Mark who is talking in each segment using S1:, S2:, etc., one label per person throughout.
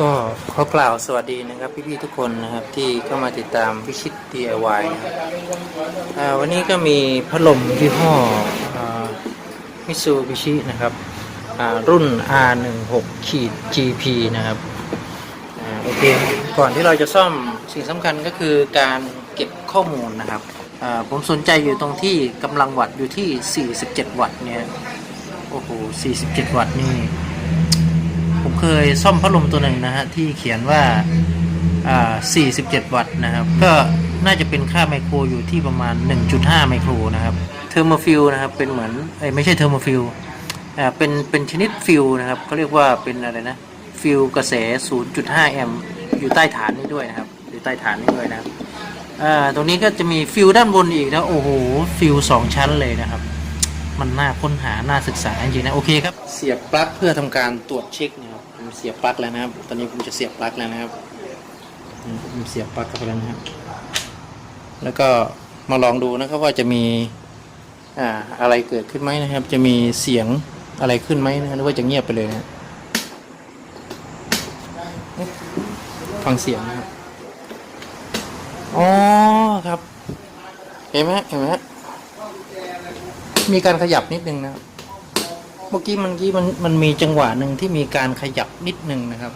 S1: ก็ขอกล่าวสวัสดีนะครับพี่ๆทุกคนนะครับที่เข้ามาติดตามพิชิต DIY นะครับวันนี้ก็มีพัดลมยี่ห้อมิซูบิชินะครับรุ่น R16 ขีด GP นะครับโอเคก่อนที่เราจะซ่อมสิ่งสำคัญก็คือการเก็บข้อมูลนะครับผมสนใจอยู่ตรงที่กำลังวัตต์อยู่ที่ 47 วัตต์เนี่ยโอ้โห47 วัตต์นี่ ผมเคยซ่อมพัดลมตัวหนึ่งนะฮะที่เขียนว่าอ่า47 วัตต์นะครับ ก็น่าจะเป็นค่าไมโครอยู่ที่ประมาณ 1.5 ไมโครนะครับเทอร์โมฟิลนะครับเป็นเหมือนเอ้ยไม่ใช่เทอร์โมฟิลอ่าเป็นเป็นชนิดฟิลนะครับเขาเรียกว่าเป็นอะไรนะฟิลกระแส 0.5 แอมป์อยู่ใต้ฐานนี้ด้วยนะครับ อยู่ใต้ฐานนี้ด้วยนะครับอ่าตรงนี้ก็จะมีฟิลด้านบนอีกนะโอ้โหฟิลสองชั้นเลยนะครับ มันน่าค้นหาน่าศึกษาจริงๆนะโอเคครับเสียบปลั๊กเพื่อทำการตรวจเช็คนะครับผมเสียบปลั๊กแล้วนะครับ ตอนนี้ผมจะเสียบปลั๊กแล้วนะครับผมเสียบปลั๊กเข้าไปแล้วนะครับ แล้วก็มาลองดูนะครับว่าจะมีอ่าอะไรเกิดขึ้นไหมนะครับ จะมีเสียงอะไรขึ้นไหมนะหรือว่าจะเงียบไปเลยนะฟังเสียงนะครับอ๋อครับ เห็นไหมเห็นไหม มีการขยับนิดนึงนะครับ เมื่อกี้มันกี้มันมันมีจังหวะหนึ่งที่มีการขยับนิดนึงนะครับ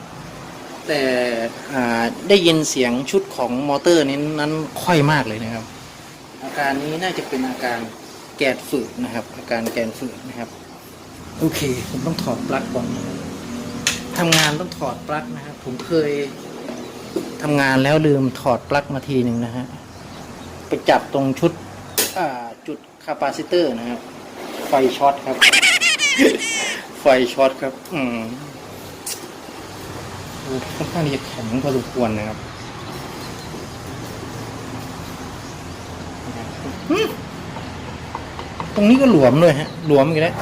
S1: แต่อ่าได้ยินเสียงชุดของมอเตอร์นี้นั้นค่อยมากเลยนะครับ อาการนี้น่าจะเป็นอาการแกนฝืดนะครับ อาการแกนฝืดนะครับ โอเค ผมต้องถอดปลั๊กก่อนนะครับทำงานต้องถอดปลั๊กนะครับ ผมเคยทำงานแล้วลืมถอดปลั๊กมาทีหนึ่งนะฮะไปจับตรงชุดอ่าาปาซิเตอร์นะครับ ไฟช็อตครับ ไฟช็อตครับ อืมค่อนข้างที่จะแข็งพอสมควรนะครับตรงนี้ก็หลวมด้วยฮะ หลวมอีกแล้ว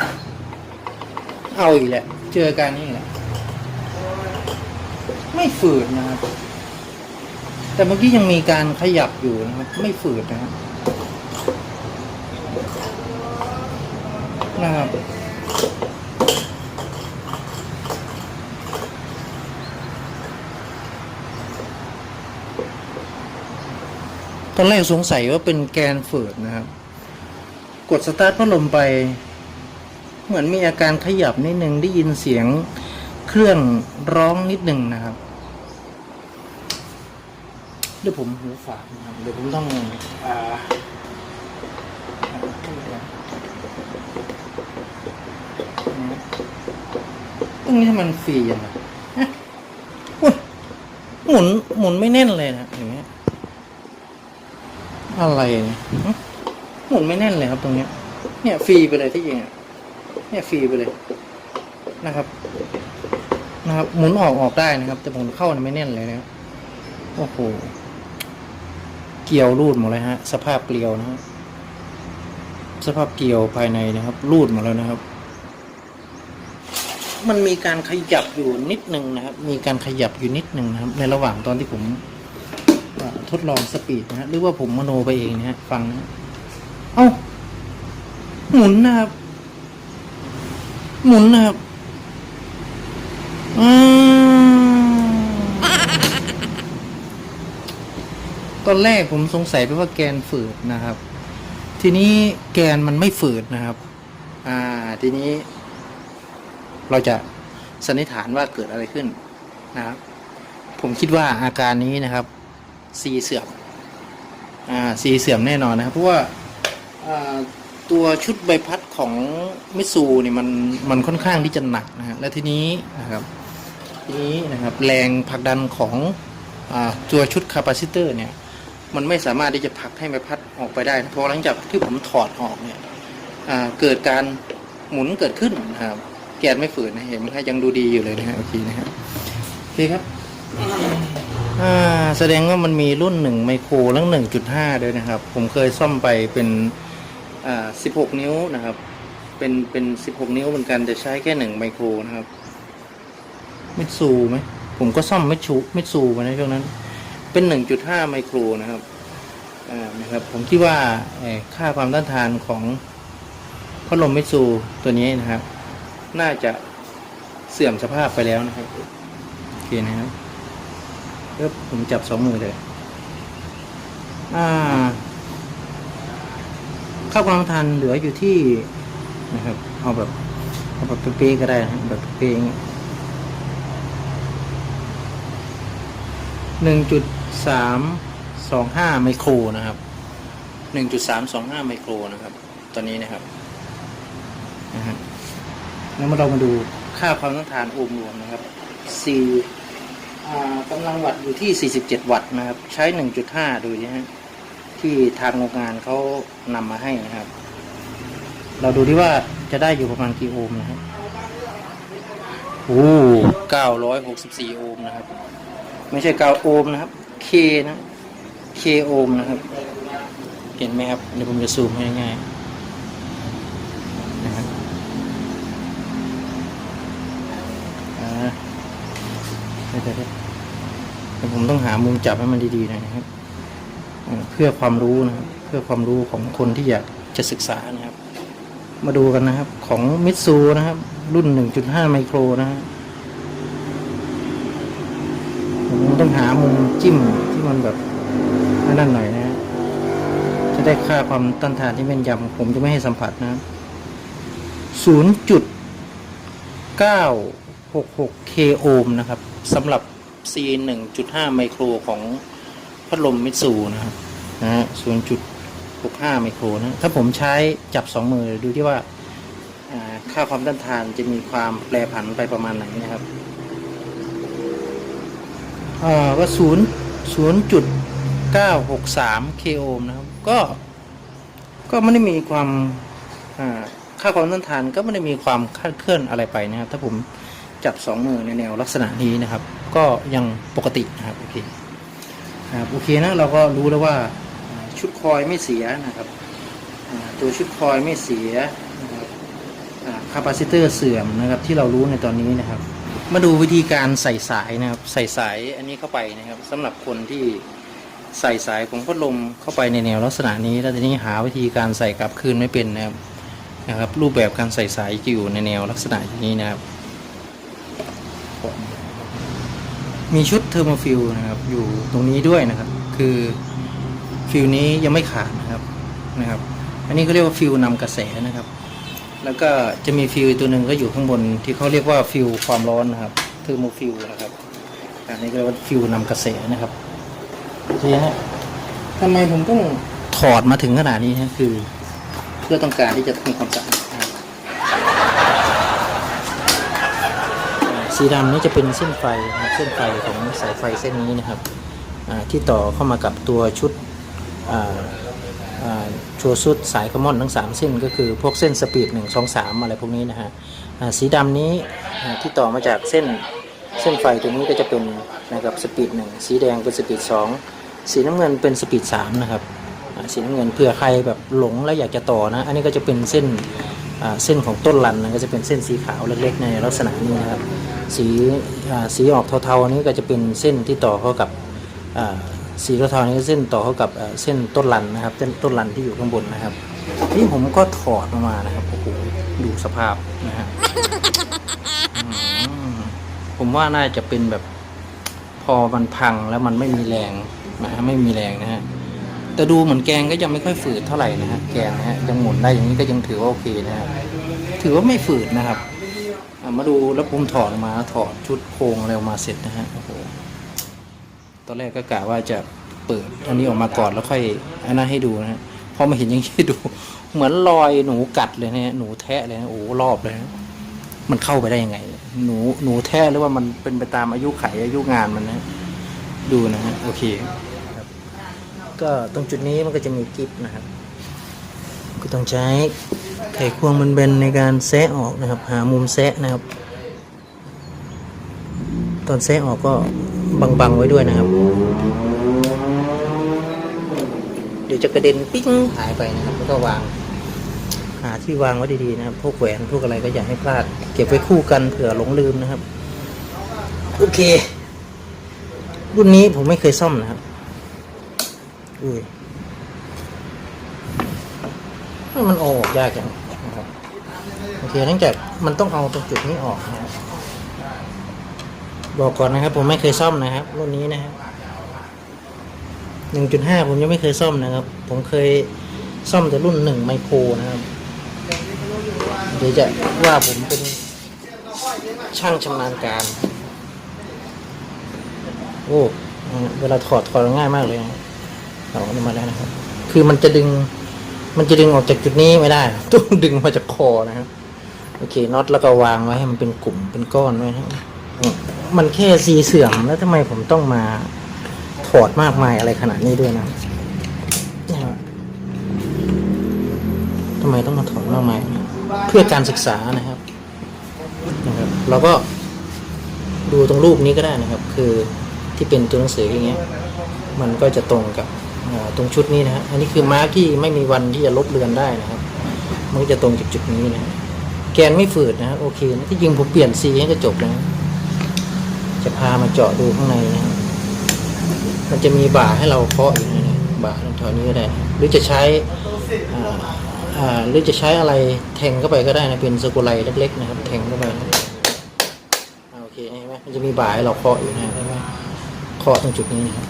S1: เอาอีกแล้ว เจอการนี้อีกแล้วไม่ฝืดนะครับ แต่เมื่อกี้ยังมีการขยับอยู่นะครับ ไม่ฝืดนะครับ นะครับตอนแรกสงสัยว่าเป็นแกนฝืดนะครับ กดสตาร์ทพัดลมไป เหมือนมีอาการขยับนิดนึงได้ยินเสียงเครื่องร้องนิดนึงนะครับเดี๋ยวผมหูฝาดนะครับเดี๋ยวผมต้องอ่า ตรงนี้ถ้ามันฟรียังไงฮะอุ๊ยหมุนหมุนไม่แน่นเลยนะอย่างเงี้ยอะไรเนี่ยหมุนไม่แน่นเลยครับตรงเนี้ย เนี่ยฟรีไปเลยที่จริงอะเนี่ยฟรีไปเลยนะครับ นะครับ หมุนออกออกได้นะครับ แต่หมุนเข้านี่ไม่แน่นเลยนะครับโอ้โหเกลียวรูดหมดเลยฮะ สภาพเกลียวนะฮะสภาพเกลียวภายในนะครับ รูดหมดแล้วนะครับ มันมีการขยับอยู่นิดหนึ่งนะครับ มีการขยับอยู่นิดหนึ่งนะครับ ในระหว่างตอนที่ผมทดลองสปีดนะฮะหรือว่าผมมโนไปเองนะฮะฟังนะเอ้าหมุนนะครับ หมุนนะครับอืมตอนแรกผมสงสัยไปว่าแกนฝืดนะครับ ทีนี้แกนมันไม่ฝืดนะครับ อ่า ทีนี้ เราจะสันนิษฐานว่าเกิดอะไรขึ้นนะครับ ผมคิดว่าอาการนี้นะครับซีเสื่อมอ่าซีเสื่อมแน่นอนนะครับ เพราะว่าอ่าตัวชุดใบพัดของมิตซูเนี่ยมันมันค่อนข้างที่จะหนักนะฮะและทีนี้นะครับทีนี้นะครับแรงผลักดันของอ่าตัวชุดคาปาซิเตอร์เนี่ยมันไม่สามารถที่จะผลักให้ใบพัดออกไปได้ เพราะหลังจากที่ผมถอดออกเนี่ยอ่าเกิดการหมุนเกิดขึ้นนะครับ แกนไม่ฝืนนะเห็นไหมครับยังดูดีอยู่เลยนะฮะโอเคนะครับโอเคครับอ่าแสดงว่ามันมีรุ่นหนึ่งไมโครแล้วหนึ่งจุดห้าด้วยนะครับ ผมเคยซ่อมไปเป็นอ่าสิบหกนิ้วนะครับ เป็นเป็นสิบหกนิ้วเหมือนกันแต่ใช้แค่หนึ่งไมโครนะครับมิตซูไหมผมก็ซ่อมมิตซูมิตซูมาในช่วงนั้น เป็นหนึ่งจุดห้าไมโครนะครับอ่านะครับ ผมคิดว่าเอ่อค่าความต้านทานของพัดลมมิตซูตัวนี้นะครับ น่าจะเสื่อมสภาพไปแล้วนะครับ โอเคนะครับเอ๊บผมจับสองมือเลย อ่าข้าวกลางทันเหลืออยู่ที่นะครับ เอาแบบเอาแบบเป๊ะก็ได้นะแบบเป๊ะๆอย่างหนึ่งจุดสามสองห้าไมโครนะครับหนึ่งจุดสามสองห้าไมโครนะครับ ตอนนี้นะครับนะฮะ แล้วมาเรามาดูค่าความต้านทานโอห์มรวมนะครับสี่อ่ากำลังวัตต์อยู่ที่ 47 วัตต์นะครับ ใช้ 1.5 ดูนะฮะที่ทางโรงงานเขานำมาให้นะครับ เราดูที่ว่าจะได้อยู่ประมาณกี่โอห์มนะครับโอ้964 โอห์มนะครับ ไม่ใช่9โอห์มนะครับ K นะ K โอห์มนะครับ เห็นไหมครับ เดี๋ยวผมจะซูมให้ง่ายๆนะครับอ่า เดี๋ยวๆๆเดี๋ยวผมต้องหามุมจับให้มันดีๆหน่อยนะครับ เพื่อความรู้นะครับ เพื่อความรู้ของคนที่อยากจะศึกษานะครับ มาดูกันนะครับ ของมิตซูนะครับ รุ่น 1.5 ไมโครนะฮะผมต้องหามุมจิ้มที่มันแบบนั่นหน่อยนะฮะจะได้ค่าความต้านทานที่แม่นยำผมจะไม่ให้สัมผัสนะครับ0.966 k โอห์มนะครับ สำหรับ C 1.5 ไมโครของพัดลมมิตซูนะครับนะฮะ0.65 ไมโครนะถ้าผมใช้จับสองมือดูที่ว่าค่าความต้านทานจะมีความแปรผันไปประมาณไหนนะครับอ่าก็0 0.963 k โอห์มโคลนะครับ ก็ ก็ไม่ได้มีความค่าความต้านทานก็ไม่ได้มีความคลาดเคลื่อนอะไรไปนะครับ ถ้าผม จับสองมือในแนวลักษณะนี้นะครับ ก็ยังปกตินะครับโอเคนะครับโอเคนะเราก็รู้แล้วว่าชุดคอยไม่เสียนะครับตัวชุดคอยไม่เสียนะครับคาปาซิเตอร์เสื่อมนะครับที่เรารู้ในตอนนี้นะครับ มาดูวิธีการใส่สายนะครับใส่สายอันนี้เข้าไปนะครับสำหรับคนที่ใส่สายของพัดลมเข้าไปในแนวลักษณะนี้ แล้วทีนี้หาวิธีการใส่กลับคืนไม่เป็นนะครับนะครับ รูปแบบการใส่สายจะอยู่ในแนวลักษณะอย่างนี้นะครับ มีชุดเทอร์โมฟิลนะครับอยู่ตรงนี้ด้วยนะครับ คือฟิลนี้ยังไม่ขาดนะครับนะครับ อันนี้เขาเรียกว่าฟิลนำกระแสนะครับ แล้วก็จะมีฟิลตัวหนึ่งก็อยู่ข้างบนที่เขาเรียกว่าฟิลความร้อนนะครับเทอร์โมฟิลนะครับ อันนี้ก็เรียกว่าฟิลนำกระแสนะครับทีฮะทำไมผมต้องถอดมาถึงขนาดนี้นะคือ เพื่อต้องการที่จะทำความสะอาดนะครับอ่า สีดำนี่จะเป็นเส้นไฟนะเส้นไฟของสายไฟเส้นนี้นะครับที่ต่อเข้ามากับตัวชุดชัวชุดสายคอมมอนทั้ง 3 เส้นก็คือพวกเส้นสปีด1 2 3 อะไรพวกนี้นะฮะสีดำนี้ที่ต่อมาจากเส้นเส้นไฟตัวนี้ก็จะเป็นนะครับสปีดหนึ่งสีแดงเป็นสปีดสองสีน้ำเงินเป็นสปีดสามนะครับสีน้ำเงินเผื่อใครแบบหลงแล้วอยากจะต่อนะ อันนี้ก็จะเป็นเส้นเส้นของต้นรันนะก็จะเป็นเส้นสีขาวเล็กๆในลักษณะนี้นะครับ สีสีออกเทาๆอันนี้ก็จะเป็นเส้นที่ต่อเข้ากับสีเทาๆนี้เส้นต่อเข้ากับเส้นต้นรันนะครับเส้นต้นรันที่อยู่ข้างบนนะครับนี่ผมก็ถอดออกมานะครับโอ้โหดูสภาพนะฮะผมว่าน่าจะเป็นแบบพอมันพังแล้วมันไม่มีแรงนะฮะไม่มีแรงนะฮะแต่ดูเหมือนแกงก็ยังไม่ค่อยฝืดเท่าไหร่นะฮะแกงนะฮะยังหมุนได้อย่างนี้ก็ยังถือว่าโอเคนะฮะถือว่าไม่ฝืดนะครับ มาดูแล้วผมถอดมาถอดชุดโครงอะไรออกมาเสร็จนะฮะโอ้โหตอนแรกก็กะว่าจะเปิดอันนี้ออกมาก่อนแล้วค่อยอันนั้นให้ดูนะฮะพอมาเห็นอย่างนี้ดู เหมือนรอยหนูกัดเลยนะฮะหนูแทะเลยนะโอ้รอบเลยนะมันเข้าไปได้ยังไง หนูหนูแท้หรือว่ามันเป็นไปตามอายุไขอายุงานมันนะ ดูนะฮะโอเคก็ตรงจุดนี้มันก็จะมีกิฟนะครับ ก็ต้องใช้ไขควงมันเบนในการแซะออกนะครับ หามุมแซะนะครับ ตอนแซะออกก็บังๆไว้ด้วยนะครับ เดี๋ยวจะกระเด็นปิ้งหายไปนะครับ แล้วก็วางหาที่วางไว้ดีๆนะครับ พวกแหวนพวกอะไรก็อย่าให้พลาด เก็บไว้คู่กันเผื่อหลงลืมนะครับ โอเค รุ่นนี้ผมไม่เคยซ่อมนะครับ อุ้ย มันออกยากจังนะครับโอเคเนื่องจากมันต้องเอาตรงจุดนี้ออกนะครับบอกก่อนนะครับ ผมไม่เคยซ่อมนะครับรุ่นนี้นะครับหนึ่งจุดห้าผมยังไม่เคยซ่อมนะครับ ผมเคยซ่อมแต่รุ่นหนึ่งไมโครนะครับเดี๋ยวจะว่าผมเป็นช่างชำนาญการ โอ้เวลาถอดถอดง่ายมากเลยนะเอาอันนี้มาแล้วนะครับ คือมันจะดึง มันจะดึงออกจากจุดนี้ไม่ได้ ต้องดึงมาจากคอนะครับโอเคน็อตแล้วก็วางไว้ให้มันเป็นกลุ่มเป็นก้อนไว้นะครับมันแค่สีเสื่อมแล้วทำไมผมต้องมาถอดมากมายอะไรขนาดนี้ด้วยนะเนี่ยทำไมต้องมาถอดมากมายเพื่อการศึกษานะครับนะครับ เราก็ดูตรงรูปนี้ก็ได้นะครับ คือที่เป็นตัวหนังสืออย่างเงี้ย มันก็จะตรงกับ ตรงชุดนี้นะฮะอันนี้คือมาร์กที่ไม่มีวันที่จะลบเลือนได้นะครับ มันจะตรงจากจุดนี้นะแกนไม่ฝืดนะฮะโอเคนะที่จริงผมเปลี่ยนซีให้ก็จบนะจะพามาเจาะดูข้างในนะมันจะมีบ่าให้เราเคาะอยู่นะบ่าตรงแถวนี้ก็ได้ หรือจะใช้หรือจะใช้อะไรแทงเข้าไปก็ได้นะเป็นสกุไลเล็ก ๆ นะครับ แทงเข้าไปนะโอเคเห็นไหมมันจะมีบ่าให้เราเคาะอยู่นะเห็นไหมเคาะตรงจุดนี้นะครับ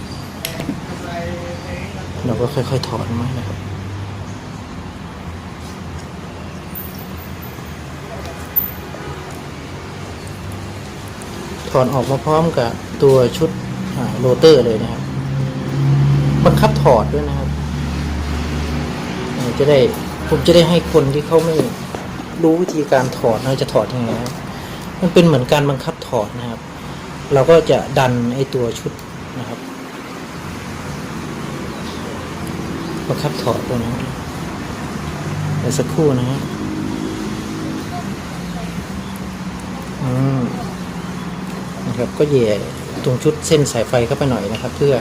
S1: เราก็ค่อยๆถอนมานะครับ ถอนออกมาพร้อมกับตัวชุดโรเตอร์เลยนะครับบังคับถอดด้วยนะครับจะได้ผมจะได้ให้คนที่เขาไม่รู้วิธีการถอดนะจะถอดยังไงนะมันเป็นเหมือนการบังคับถอดนะครับ เราก็จะดันไอตัวชุดนะครั บบังคับถอดด้วนะเดี๋ยวสักครู่นะฮะอืมนะครับก็แย่ตรงชุดเส้นสายไฟเข้าไปหน่อยนะครับ เพื่อ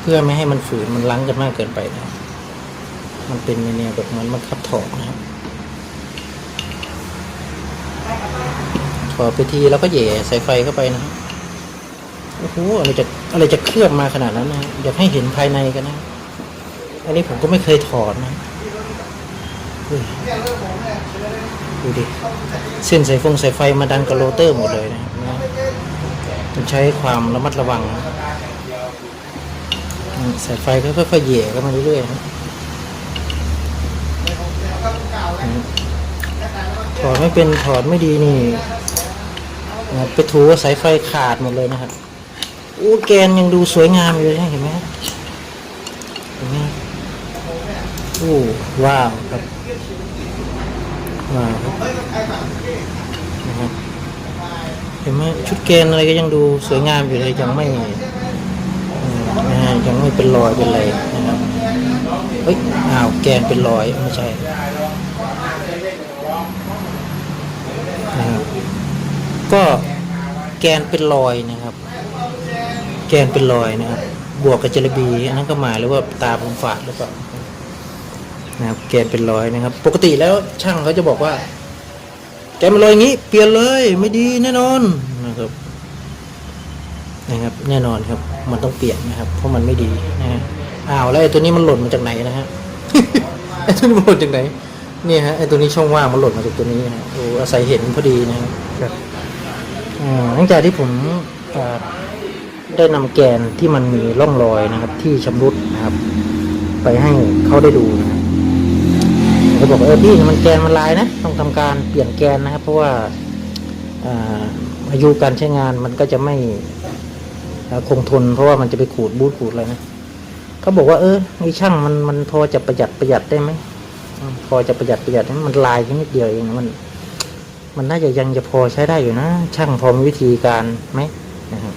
S1: เพื่อไม่ให้มันฝืนมันลังกันมากเกินไปนะมันเป็นแนวแบบมือนบังคับถอดนะครับถอดไปทีแล้วก็แย่สายไฟเข้าไปนะครับโอ้โหอะไรจะอะไรจะเคลือบมาขนาดนั้นนะอยากให้เห็นภายในกันนะ อันนี้ผมก็ไม่เคยถอดนะดูดิ เส้นสายฟงสายไฟมาดันกับโรเตอร์หมดเลยนะครับนะต้องใช้ความระมัดระวังสายไฟก็ค่อยๆเหย่กันมาเรื่อยๆนะถอดไม่เป็นถอดไม่ดีนี่ไปถูสายไฟขาดหมดเลยนะครับอู้แกนยังดูสวยงามอยู่เลยเห็นไหมเห็นไหม โอ้ว้าวครับว้าวครับนะครับเห็นไหมชุดเกณฑ์อะไรก็ยังดูสวยงามอยู่เลยยังไม่นะฮะยังไม่เป็นรอยเป็นอะไรนะครับเฮ้ยอ้าวแกนเป็นรอยไม่ใช่นะครับก็แกนเป็นรอยนะครับ แกนเป็นรอยนะครับ บวกกับเจลบีอันนั้นก็หมายหรือว่าตาผมฝาดหรือเปล่า นะครับแกนเป็นรอยนะครับ ปกติแล้วช่างเขาจะบอกว่า แกนเป็นรอยอย่างนี้ เปลี่ยนเลยไม่ดีแน่นอนนะครับ นะครับ แน่นอนครับ มันต้องเปลี่ยนนะครับ เพราะมันไม่ดีนะฮะอ้าวแล้วไอ้ตัวนี้มันหล่นมาจากไหนนะฮะไอ้ตัวนี้มันหล่นจากไหนเนี่ยฮะไอ้ตัวนี้ช่องว่างมันหล่นมาจากตัวนี้นะฮะโอ้อาศัยเห็นพอดีนะครับครับอ่าหลังจากที่ผมอ่าได้นำแกนที่มันมีร่องรอยนะครับ ที่ชำรุดนะครับ ไปให้เขาได้ดูนะครับ เขาบอกเออพี่มันแกนมันลายนะ ต้องทำการเปลี่ยนแกนนะครับ เพราะว่าอายุการใช้งานมันก็จะไม่คงทน เพราะว่ามันจะไปขูดบูทขูดอะไรนะเขาบอกว่าเออไอช่างมันมันพอจะประหยัดประหยัดได้ไหมพอจะประหยัดประหยัดได้ไหมมันลายแค่นิดเดียวเองมัน มันน่าจะยังจะพอใช้ได้อยู่นะ ช่างพอมีวิธีการไหมนะครับ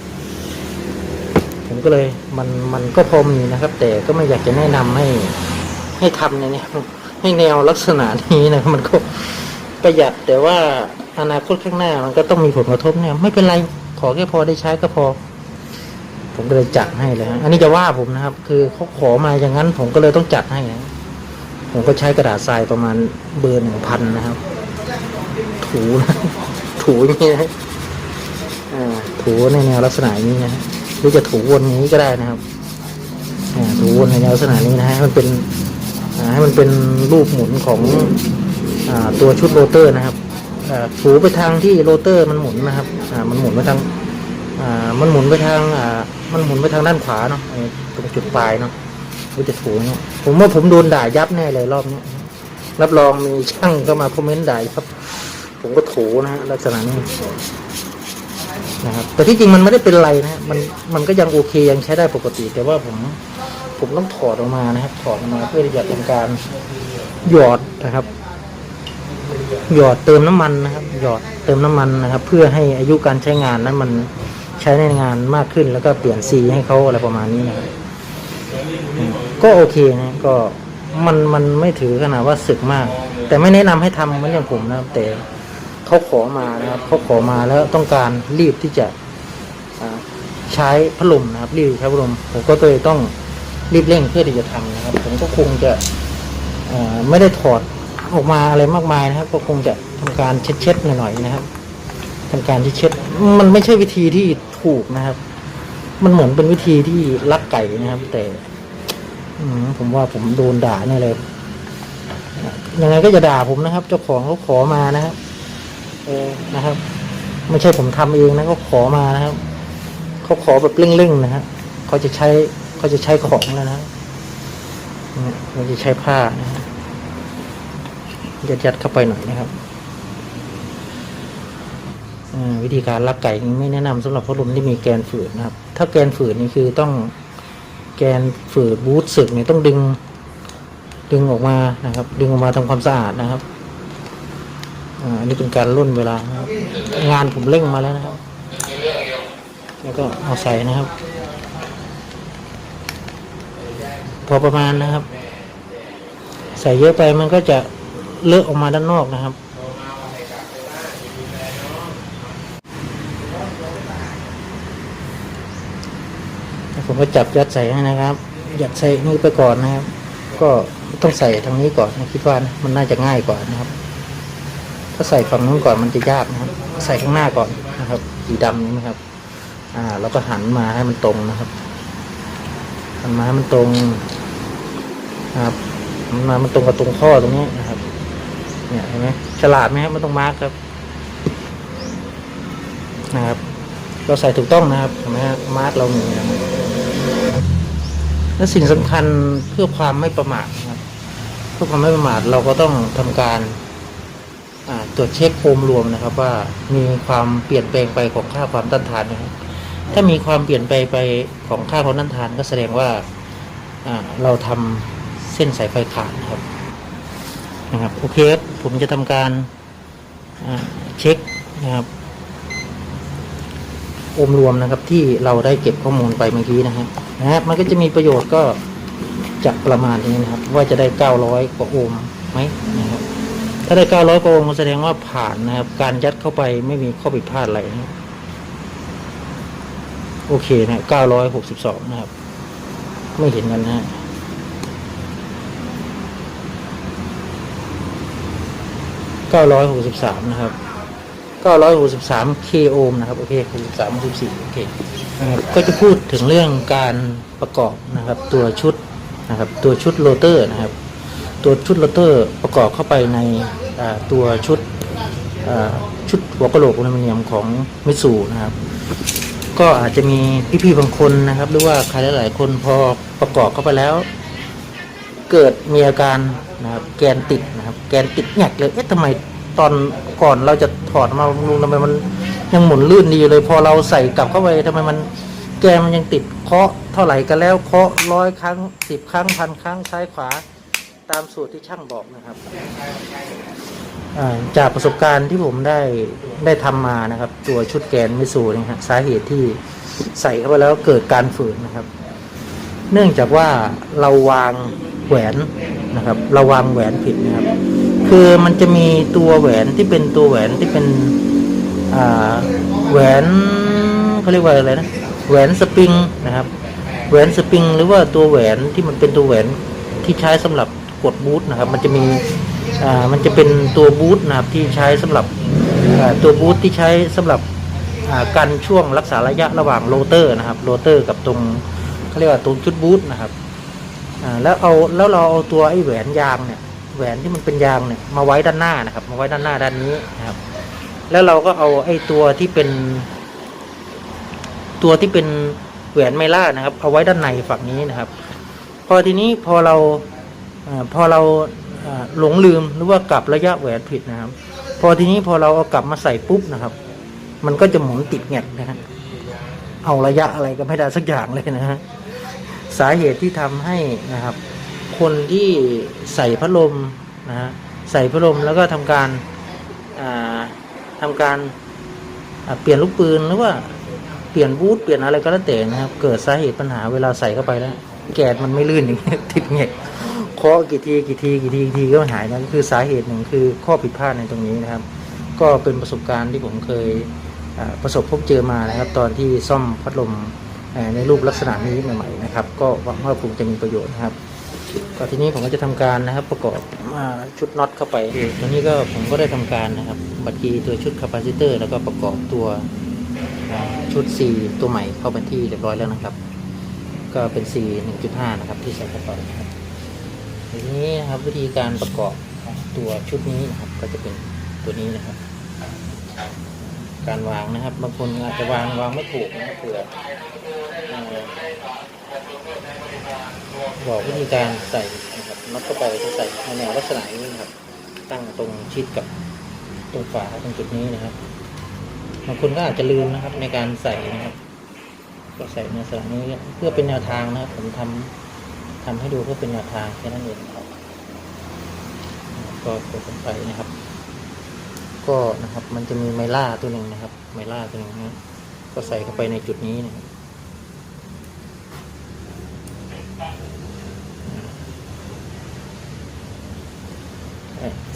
S1: ผมก็เลยมันมันก็พอมีนะครับ แต่ก็ไม่อยากจะแนะนำให้ให้ทำในแนว ให้แนวลักษณะนี้นะมันก็ประหยัดแต่ว่าอนาคตข้างหน้ามันก็ต้องมีผลกระทบเนี่ย ไม่เป็นไรขอแค่พอได้ใช้ก็พอ ผมก็เลยจัดให้เลยฮะอันนี้จะว่าผมนะครับ คือเขาขอมาอย่างนั้น ผมก็เลยต้องจัดให้นะผมก็ใช้กระดาษทรายประมาณเบอร์หนึ่งพันนะครับ ถูนะถูอย่างนี้นะอ่าถูในแนวลักษณะนี้นะหรือจะถูวนอย่างนี้ก็ได้นะครับอ่าถูวนในแนวลักษณะนี้นะฮะมันเป็น ให้มันเป็นรูปหมุนของอตัวชุดโรเตอร์นะครับถูไปทางที่โรเตอร์มันหมุนนะครับมันหมุนไปทางมันหมุนไปทางมันหมุนไปทางด้านขวาเนาะตรงจุดปลายเนาะวิจะถูเนี่ยผมว่าผมโดนด่ายับแน่เลยรอบนี้รับรองมีช่างก็มาคอมเมนต์ด่าครับ ผมก็ถูนะฮะลักษณะนี้นะครับแต่ที่จริงมันไม่ได้เป็นไรนะมันมันก็ยังโอเคยังใช้ได้ปกติ แต่ว่าผม ผมต้องถอดออกมานะครับ ถอดออกมาเพื่อที่จะทำการหยอดนะครับ หยอดเติมน้ำมันนะครับ หยอดเติมน้ำมันนะครับ เพื่อให้อายุการใช้งานนั้นมันใช้ในงานมากขึ้น แล้วก็เปลี่ยนซีให้เขาอะไรประมาณนี้นะครับก็โอเคนะก็มันมันไม่ถือขนาดว่าสึกมาก แต่ไม่แนะนำให้ทำเหมือนอย่างผมนะครับ แต่เขาขอมานะครับเขาขอมาแล้วต้องการรีบที่จะใช้พัดลมนะครับ รีบใช้พัดลมผมก็เลยต้อง รีบเร่งเพื่อที่จะทำนะครับ ผมก็คงจะไม่ได้ถอดออกมาอะไรมากมายนะครับ ก็คงจะทำการเช็ดๆหน่อยๆนะครับทำการที่เช็ดมันไม่ใช่วิธีที่ถูกนะครับ มันเหมือนเป็นวิธีที่ลักไก่นะครับ แต่อืผมว่าผมโดนด่าแน่เลยยังไงก็จะด่าผมนะครับ เจ้าของเขาขอมานะครับเออนะครับ ไม่ใช่ผมทำเองนะเขาขอมานะครับเขาขอแบบเร่งๆนะฮะเขาจะใช้ เขาจะใช้ของแล้วนะเขาจะใช้ผ้านะฮะยัดยัดๆเข้าไปหน่อยนะครับอ่าวิธีการลักไก่ไม่แนะนำสำหรับพัดลมที่มีแกนฝืดนะครับ ถ้าแกนฝืดนี่คือต้องแกนฝืดบูทสึกเนี่ยต้องดึง ดึงออกมานะครับ ดึงออกมาทำความสะอาดนะครับอ่าอันนี้เป็นการล่นเวลานะครับงานผมเร่งมาแล้วนะครับ แล้วก็เอาใส่นะครับ พอประมาณนะครับ ใส่เยอะไปมันก็จะเลอะออกมาด้านนอกนะครับ ผมก็จับยัดใส่ให้นะครับ ยัดใส่นี่ไปก่อนนะครับ ก็ต้องใส่ทางนี้ก่อนนะคิดว่านะมันน่าจะง่ายกว่านะครับ ถ้าใส่ฝั่งนู้นก่อนมันจะยากนะครับ ใส่ข้างหน้าก่อนนะครับสีดำนี้นะครับ อ่า แล้วก็หันมาให้มันตรงนะครับหันมาให้มันตรง นะครับหันมามันตรงกับตรงข้อตรงนี้นะครับ เนี่ยเห็นไหมฉลาดไหมครับมันต้องมาร์กครับ นะครับ เราใส่ถูกต้องนะครับเห็นไหมฮะมาร์กเรามีนะครับและสิ่งสำคัญเพื่อความไม่ประมาทนะครับเพื่อความไม่ประมาทเราก็ต้องทำการตรวจเช็คโคมรวมนะครับ ว่ามีความเปลี่ยนแปลงไปของค่าความต้านทานนะครับถ้ามีความเปลี่ยนแปลงไปของค่าความต้านทาน ก็แสดงว่าเราทำเส้นสายไฟขาดนะครับนะครับโอเคครับผมจะทำการเช็คนะครับอมรวมนะครับที่เราได้เก็บข้อมูลไปเมื่อกี้นะฮะนะฮะมันก็จะมีประโยชน์ก็จะประมาณนี้นะครับ ว่าจะได้ 900 กว่าโอห์มไหมนะครับถ้าได้ 900 กว่าโอห์มแสดงว่าผ่านนะครับ การยัดเข้าไปไม่มีข้อผิดพลาดอะไรนะครับโอเคนะ962 นะครับ ไม่เห็นกันนะฮะ 963 นะครับ 963 k โอห์มนะครับโอเค63 64โอเคนะครับก็จะพูดถึงเรื่องการประกอบนะครับตัวชุดนะครับตัวชุดโรเตอร์นะครับ ตัวชุดโรเตอร์ประกอบเข้าไปในตัวชุดชุดหัวกะโหลกอลูมิเนียมของมิสูนะครับ ก็อาจจะมีพี่ๆบางคนนะครับ หรือว่าใครหลายๆคนพอประกอบเข้าไปแล้ว เกิดมีอาการนะครับแกนติดนะครับแกนติดแงกเลยเอ๊ะทำไมตอนก่อนเราจะถอดมาบำรุงทำไมมันยังหมุนลื่นดีเลย พอเราใส่กลับเข้าไปทำไมมันแกนมันยังติดเคาะเท่าไหร่กันแล้วเคาะร้อยครั้งสิบครั้งพันครั้งซ้ายขวาตามสูตรที่ช่างบอกนะครับจากประสบการณ์ที่ผมได้ได้ทำมานะครับ ตัวชุดแกนมิสูนี่ยฮะสาเหตุที่ใส่เข้าไปแล้วเกิดการฝืนนะครับ เนื่องจากว่าเราวาง แหวนนะครับราวางแหวนผิดนะครับ คือมันจะมีตัวแหวนที่เป็นตัวแหวนที่เป็นแหวนเขาเรียกว่าอะไรนะแหวนสปริงนะครับ แหวนสปริง หรือว่าตัวแหวนที่มันเป็นตัวแหวนที่ใช้สำหรับกดบูทนะครับ มันจะมีมันจะเป็นตัวบูทนะครับที่ใช้สำหรับตัวบูทที่ใช้สำหรับอ่ากันช่วงรักษาระยะระหว่างโรเตอร์นะครับโรเตอร์กับตรงเขาเรียกว่าตรงชุดบูทนะครับ แล้วเอาแล้วเราเอาตัวไอ้แหวนยางเนี่ยแหวนที่มันเป็นยางเนี่ยมาไว้ด้านหน้านะครับ มาไว้ด้านหน้าด้านนี้นะครับ แล้วเราก็เอาไอ้ตัวที่เป็น ตัวที่เป็นแหวนไมล่านะครับ เอาไว้ด้านในฝั่งนี้นะครับ พอทีนี้พอเราอพอเราหลงลืมหรือว่ากลับระยะแหวนผิดนะครับ พอทีนี้พอเราเอากลับมาใส่ปุ๊บนะครับ มันก็จะหมุนติดแงกนะฮะเอาระยะอะไรก็ไม่ได้สักอย่างเลยนะฮะ สาเหตุที่ทำให้นะครับ คนที่ใส่พัดลมนะฮะใส่พัดลมแล้วก็ทำการอ่าทำการอ่าเปลี่ยนลูกปืนหรือว่าเปลี่ยนบูทเปลี่ยนอะไรก็แล้วแต่นะครับ เกิดสาเหตุปัญหาเวลาใส่เข้าไปแล้ว แกนมันไม่ลื่นอย่างเงี้ยติดเงียเคาะกี่ทีกี่ทีกี่ทีกี่ทีก็ไม่หายนะก็คือสาเหตุหนึ่งคือข้อผิดพลาดในตรงนี้นะครับ ก็เป็นประสบการณ์ที่ผมเคยอ่าประสบพบเจอมานะครับ ตอนที่ซ่อมพัดลม ในรูปลักษณะนี้ใหม่ๆนะครับ ก็หวังว่าคงจะมีประโยชน์นะครับก็ทีนี้ผมก็จะทำการนะครับ ประกอบอชุดน็อตเข้าไปตัวนี้ก็ผมก็ได้ทำการนะครับบัตรกีตัวชุดคาปาซิเตอร์แล้วก็ประกอบตัวชุด C ตัวใหม่เข้าเป็นที่เรียบร้อยแล้วนะครับ ก็เป็น C 1.5 นะครับที่ใส่เข้าไปนะครับทีนี้นะครับวิธีการประกอบตัวชุดนี้นะครับ ก็จะเป็นตัวนี้นะครับ การวางนะครับ บางคนอาจจะวางวางไม่ถูกนะครับเผื่อบอกวิธีการใส่นะครับน็อตเข้าไปจะใส่ในแนวลักษณะนี้นะครับ ตั้งตรงชิดกับตรงฝาตรงจุดนี้นะครับบางคนก็อาจจะลืมนะครับในการใส่นะครับ ก็ใส่ในลักษณะนี้เพื่อเป็นแนวทางนะครับผมทำทำให้ดูเพื่อเป็นแนวทางแค่นั้นเองครับ ก็กดลงไปนะครับ ก็นะครับ มันจะมีไมล่าตัวหนึ่งนะครับ ไมล่าตัวหนึ่งนะก็ใส่เข้าไปในจุดนี้นะครับ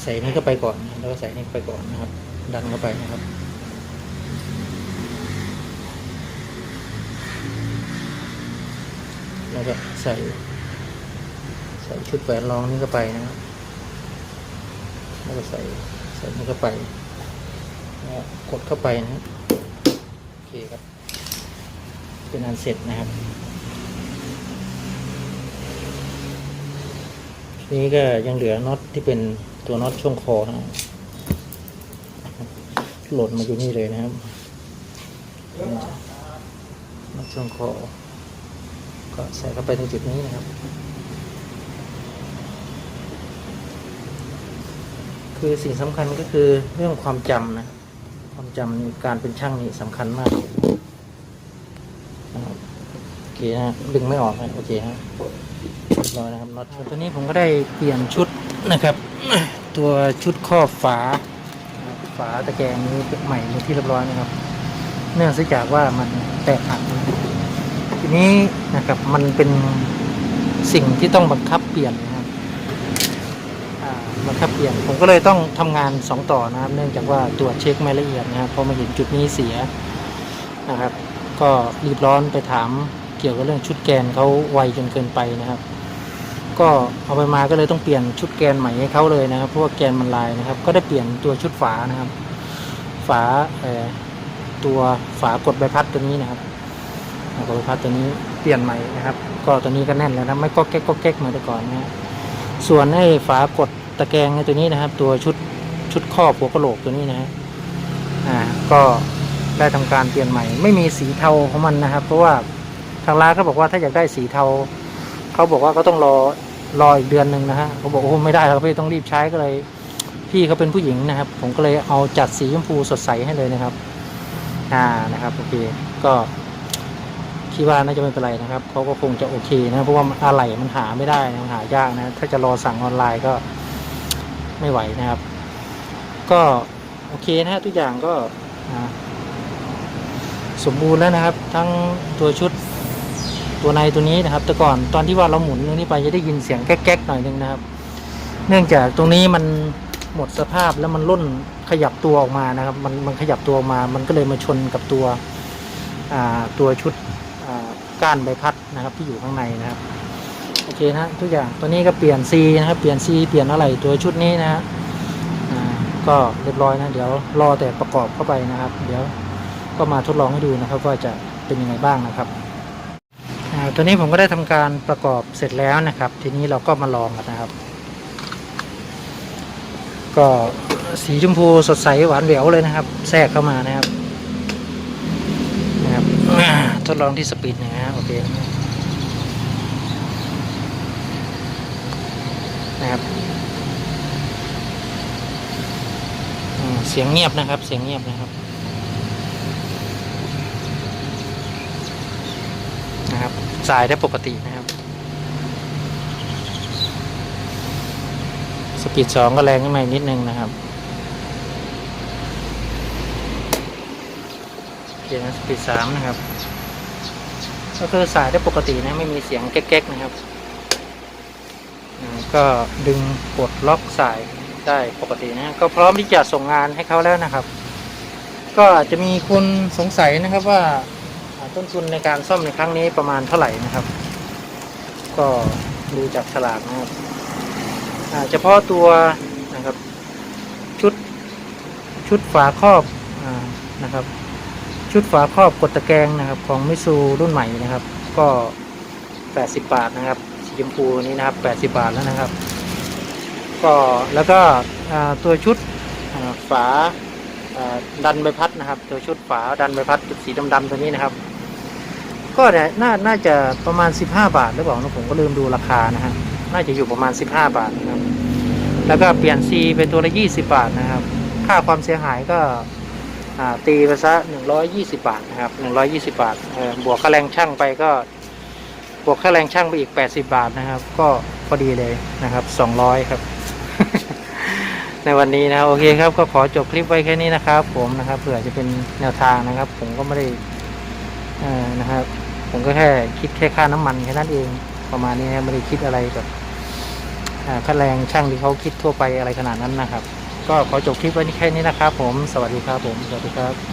S1: ใส่นี้เข้าไปก่อน แล้วก็ใส่นี้ไปก่อนนะครับ ดันเข้าไปนะครับแล้วก็ใส่ ใส่ชุดแหวนรองนี้เข้าไปนะครับแล้วก็ใส่ใส่นี้เข้าไป กดเข้าไปนะโอเคครับ เป็นอันเสร็จนะครับทีนี้ก็ยังเหลือน็อตที่เป็นตัวน็อตช่วงคอนะครับหล่นมาอยู่นี่เลยนะครับน็อตช่วงคอ ก็ใส่เข้าไปตรงจุดนี้นะครับคือสิ่งสำคัญก็คือเรื่องความจำนะความ จำการเป็นช่างนี่สำคัญมากนะครับโอเคฮะดึงไม่ออกนะโอเคฮะเรียบร้อยนะครับน็อตตัวนี้ผมก็ได้เปลี่ยนชุดนะครับ ตัวชุดครอฝา ฝาตะแกรงนี้ใหม่เป็นที่เรียบร้อยนะครับ เนื่องจากว่ามันแตกหักทีนี้นะครับมันเป็นสิ่งที่ต้องบังคับเปลี่ยน บังคับเปลี่ยน ผมก็เลยต้องทำงานสองต่อนะครับ เนื่องจากว่าตรวจเช็คไม่ละเอียดนะครับพอมาเห็นจุดนี้เสียนะครับ ก็รีบร้อนไปถามเกี่ยวกับเรื่องชุดแกนเขาไวจนเกินไปนะครับ ก็เอาไปมาก็เลยต้องเปลี่ยนชุดแกนใหม่ให้เขาเลยนะครับเพราะว่าแกนมันลายนะครับ ก็ได้เปลี่ยนตัวชุดฝานะครับ ฝาตัวฝากดใบพัดตัวนี้นะครับกดใบพัดตัวนี้เปลี่ยนใหม่นะครับ ก็ตัวนี้ก็แน่นแล้วนะไม่ก็แก๊กก็แก๊กเหมือนแต่ก่อนนะฮะส่วนไอ้ฝากด ตะแกรงตัวนี้นะครับ ตัวชุดชุดครอบหัวกะโหลกตัวนี้นะฮะอ่าก็ได้ทำการเปลี่ยนใหม่ ไม่มีสีเทาของมันนะครับ เพราะว่าทางร้านเขาบอกว่าถ้าอยากได้สีเทาเขาบอกว่าเขาต้องรอรออีกเดือนหนึ่งนะฮะเขาบอกโอ้ไม่ได้แล้วพี่ต้องรีบใช้ก็เลย พี่เขาเป็นผู้หญิงนะครับ ผมก็เลยเอาจัดสีชมพูสดใสให้เลยนะครับ อ่านะครับโอเคก็คิดว่าน่าจะไม่เป็นไรนะครับเขาก็คงจะโอเคนะเพราะว่าอะไหล่มันหาไม่ได้นะมันหายากนะ ถ้าจะรอสั่งออนไลน์ก็ ไม่ไหวนะครับ ก็โอเคนะทุกอย่างก็สมบูรณ์แล้วนะครับ ทั้งตัวชุดตัวในตัวนี้นะครับ แต่ก่อนตอนที่ว่าเราหมุนตรงนี้ไปจะได้ยินเสียงแก๊กๆหน่อยนึงนะครับ เนื่องจากตรงนี้มันหมดสภาพแล้วมันรุ่นขยับตัวออกมานะครับ มันมันขยับตัวออกมา มันก็เลยมาชนกับตัวตัวชุดก้านใบพัดนะครับที่อยู่ข้างในนะครับ โอเคนะทุกอย่างตัวนี้ก็เปลี่ยนซีนะครับเปลี่ยนซีเปลี่ยนอะไรตัวชุดนี้นะฮะก็เรียบร้อยนะเดี๋ยวรอแต่ประกอบเข้าไปนะครับ เดี๋ยวก็มาทดลองให้ดูนะครับว่าจะเป็นยังไงบ้างนะครับตัวนี้ผมก็ได้ทำการประกอบเสร็จแล้วนะครับ ทีนี้เราก็มาลองกันนะครับ ก็สีชมพูสดใสหวานแหววเลยนะครับ แทรกเข้ามานะครับนะครับอ่าดลองที่สปีดนะฮะโอเคนะครับอืม เสียงเงียบนะครับ เสียงเงียบนะครับนะครับสายได้ปกตินะครับ สปีดสองก็แรงขึ้นมานิดนึงนะครับโอเคนสปีดสามนะครับ ก็คือสายได้ปกตินะไม่มีเสียงแก๊กๆนะครับ ก็ดึงปลดล็อกสาย ได้ปกตินะก็พร้อมที่จะส่งงานให้เขาแล้วนะครับ ก็อาจจะมีคนสงสัยนะครับว่าต้นทุนในการซ่อมในครั้งนี้ประมาณเท่าไหร่นะครับ ก็ดูจากฉลากนะครับเฉพาะตัวนะครับชุดชุดฝาครอบอนะครับ ชุดฝาครอบกดตะแกรงนะครับ ของมิซูรุ่นใหม่นะครับ ก็ 80 บาทนะครับสีชมพูนี้นะครับ 80 บาทแล้วนะครับ ก็แล้วก็ตัวชุดฝาดันใบพัดนะครับ ตัวชุดฝาดันใบพัดสีดำๆตัวนี้นะครับ ก็เนี่ยน่าน่าจะประมาณ 15 บาทหรือเปล่านะผมก็ลืมดูราคานะฮะน่าจะอยู่ประมาณ 15 บาทนะครับ แล้วก็เปลี่ยนซีเป็นตัวละ 20 บาทนะครับ ค่าความเสียหายก็ตีไปซะ120 บาทนะครับ120 บาทเอ่อบวกค่าแรงช่างไปก็บวกค่าแรงช่างไปอีก 80 บาทนะครับ ก็พอดีเลยนะครับ 200 ครับ ในวันนี้นะครับโอเคครับก็ขอจบคลิปไว้แค่นี้นะครับ ผมนะครับเผื่อจะเป็นแนวทางนะครับ ผมก็ไม่ได้อ่อนะครับ ผมก็แค่คิดแค่ค่าน้ำมันแค่นั้นเองประมาณนี้นะไม่ได้คิดอะไรแบบค่าแรงช่างที่เขาคิดทั่วไปอะไรขนาดนั้นนะครับ ก็ขอจบคลิปไว้แค่นี้นะครับ ผมสวัสดีครับผมสวัสดีครับ